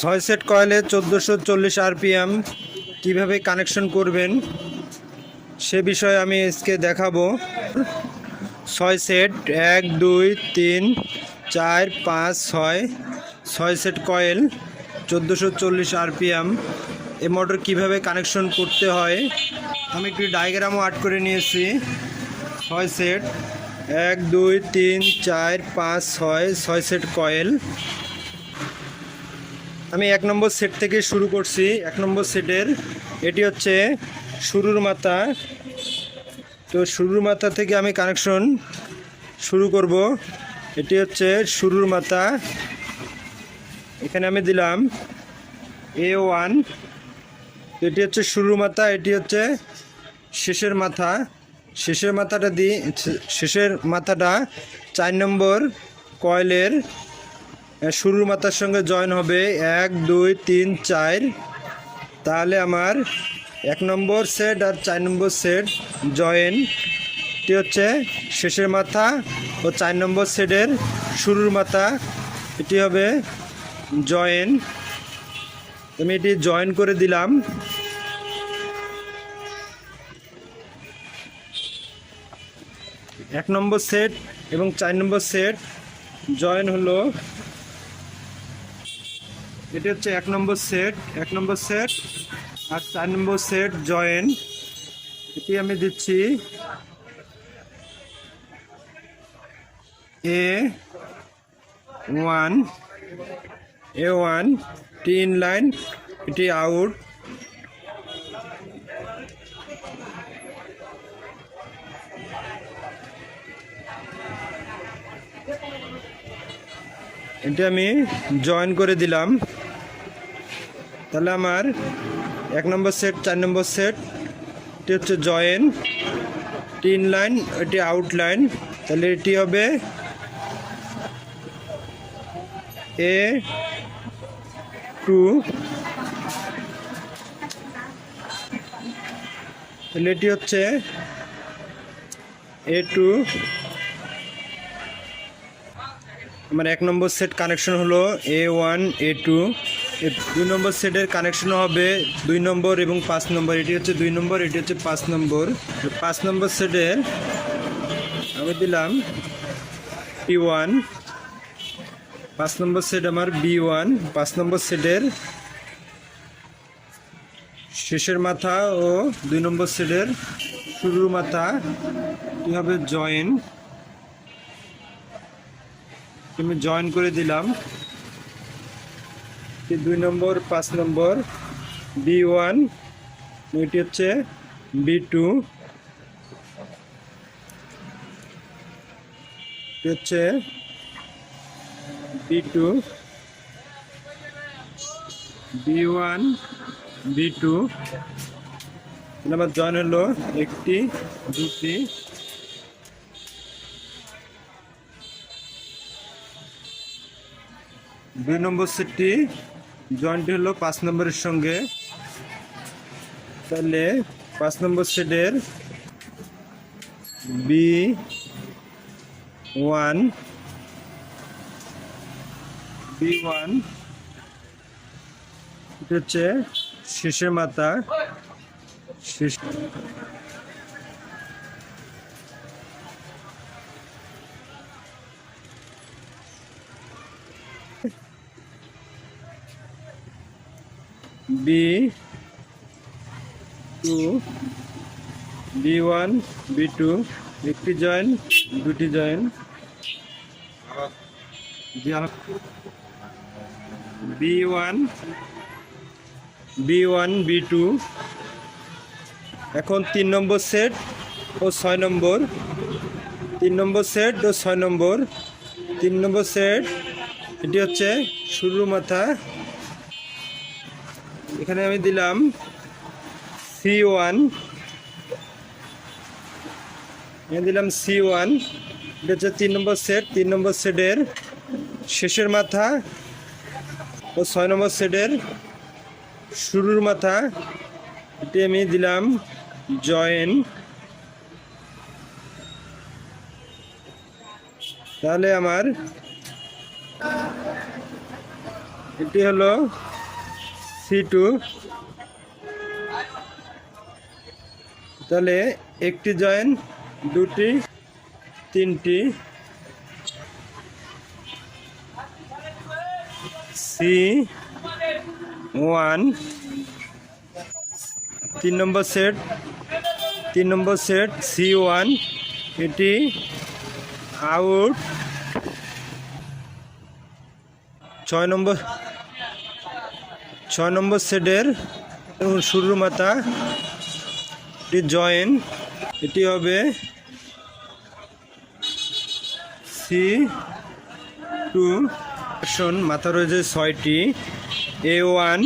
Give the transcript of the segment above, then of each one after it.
ছয় সেট কয়েলে চোদ্দোশো চল্লিশ আরপিএম। কীভাবে কানেকশন করবেন? সে বিষয়ে আমি আজকে দেখাবো। ছয় সেট, এক, দুই, তিন, চার, পাঁচ, ছয়। ছয় সেট কয়েল, চোদ্দোশো চল্লিশ আরপিএম। এ মোটর কীভাবে কানেকশন করতে হয়? আমি একটি ডায়াগ্রামও আর্ট করে নিয়েছি। ছয় সেট, এক, দুই, তিন, চার, পাঁচ, ছয়। ছয় সেট কয়েল আমি এক নম্বর সেট থেকে শুরু করছি। এক নম্বর সেটের এটি হচ্ছে শুরুর মাথা। তো শুরুর মাথা থেকে আমি কানেকশন শুরু করব। এটি হচ্ছে শুরুর মাথা। এখানে আমি দিলাম এ ওয়ান এটি হচ্ছে শুরুর মাথা, এটি হচ্ছে শেষের মাথা। শেষের মাথাটা দিই শেষের মাথাটা চার নম্বর কয়েলের শুরুর মাথার সঙ্গে জয়েন হবে। এক, দুই, তিন, চার। তাহলে আমার এক নম্বর সেট আর চার নম্বর সেট জয়েন। এটি হচ্ছে শেষের মাথা ও চার নম্বর সেটের শুরুর মাথা। এটি হবে জয়েন। আমি এটি জয়েন করে দিলাম। এক নম্বর সেট এবং চার নম্বর সেট জয়েন হলো এটি হচ্ছে এক নম্বর সেট, এক নম্বর সেট আর চার নম্বর সেট জয়েন্ট। এটি আমি দিচ্ছি A one A one T in line এটি আউট এটা আমি জয়েন করে দিলাম। তাহলে আমার এক নম্বর সেট, চার নম্বর সেট, এটি হচ্ছে জয়েন তিন লাইন এটি আউট লাইন তাহলে এটি হবে এ টু তাহলে এটি হচ্ছে এ টু আমার এক নম্বর সেট কানেকশন হলো এ ওয়ান এ টু দুই নম্বর সেটের কানেকশন হবে, দুই নম্বর এবং পাঁচ নম্বর। এটি হচ্ছে দুই নম্বর, এটি হচ্ছে পাঁচ নম্বর। পাঁচ নম্বর সেটের আমি দিলাম পি ওয়ান পাঁচ নম্বর সেট আমার বি ওয়ান পাঁচ নম্বর সেটের শেষের মাথা ও দুই নম্বর সেটের শুরুর মাথা। কী হবে? জয়েন আমি জয়েন করে দিলাম। দুই নম্বর, পাঁচ নম্বর, বি ওয়ান এটি হচ্ছে বি টু হচ্ছে B two, B one, B two. আমার জয়েন হলো একটি, দুটি। দুই নম্বর সেটটি জয়েন্টটি হলো পাঁচ নম্বরের সঙ্গে। তাহলে পাঁচ নম্বর সেটের বি ওয়ান বি ওয়ান এটা হচ্ছে শেষের মাথা। শেষ B two B one B two একটি জয়েন দুটি join B one B one B two এখন তিন নম্বর সেট ও ছয় নম্বর। তিন নম্বর সেট ও ছয় নম্বর। তিন নম্বর সেট এটি হচ্ছে শুরু মাথা। এখানে আমি দিলাম সি ওয়ান এখানে দিলাম সি ওয়ান এটা হচ্ছে তিন নম্বর সেট তিন নম্বর সেটের শেষের মাথা ও ছয় নম্বর সেটের শুরুর মাথা। এটি আমি দিলাম জয়েন তাহলে আমার এটি হলো সি টু তাহলে একটি জয়েন, দুটি, তিনটি। সি ওয়ান তিন নম্বর সেট, তিন নম্বর সেট সি ওয়ান এটি আউট ছয় নম্বর ছয় নম্বর সেটের শুরুর মাথা, এটি জয়েন, এটি হবে সি টু শোন মাথা রয়েছে ছয়টি A one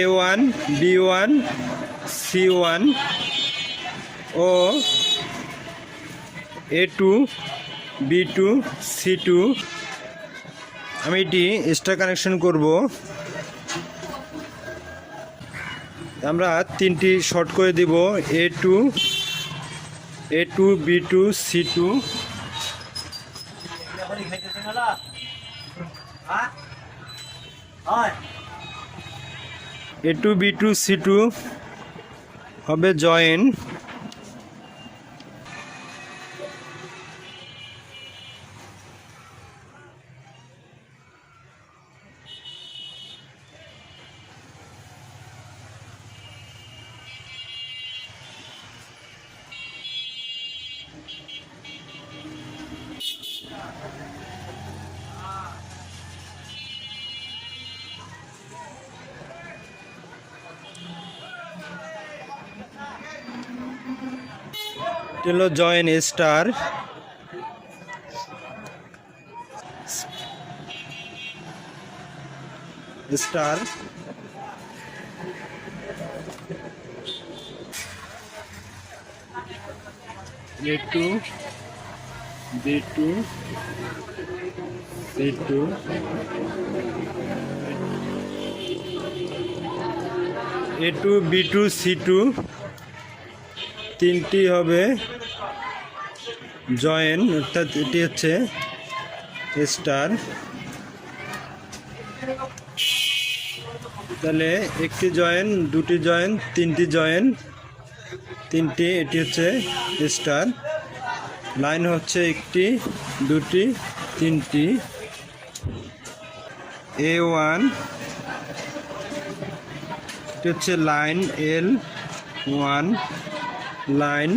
A one B one C one O A two B two C two আমি এটি এক্সট্রা কানেকশন করব। আমরা তিনটি শর্ট করে দিব A two A two B two C two A two B two C two হবে join হলো join star. Star. A two B two C two A two B two C two তিনটি হবে join, অর্থাৎ এটি হচ্ছে star. তাহলে একটি join, দুটি জয়েন, তিনটি জয়েন, তিনটি, এটি হচ্ছে স্টার। লাইন হচ্ছে একটি, দুটি, তিনটি। এ ওয়ান, এটি হচ্ছে লাইন এল ওয়ান। লাইন।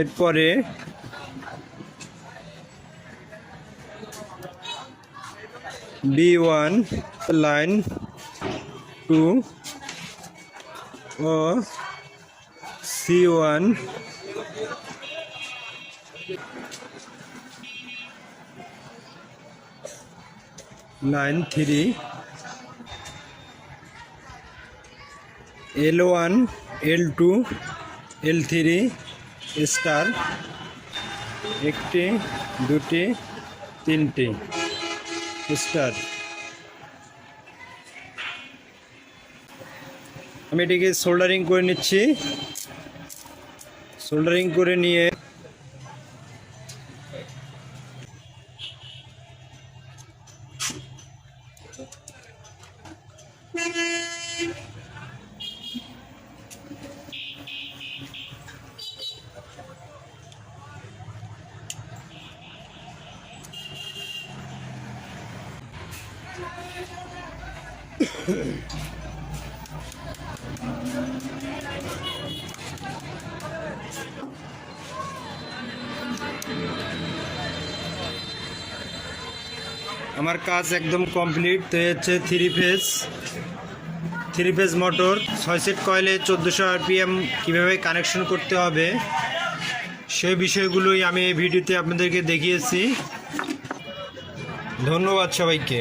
এরপরে বি ওয়ান লাইন টু ও C one. Line three. L one L two L three star একটি, দুটি, তিনটি স্টার আমি এটিকে সোল্ডারিং করে নিচ্ছি। সোল্ডারিং করে নিয়ে আমার কাজ একদম কমপ্লিট, তো হচ্ছে three phase three phase motor ছয় সেট কয়েলে চোদ্দোশো আরপিএম কীভাবে কানেকশন করতে হবে, সেই বিষয়গুলোই আমি এই ভিডিওতে আপনাদেরকে দেখিয়েছি। ধন্যবাদ সবাইকে।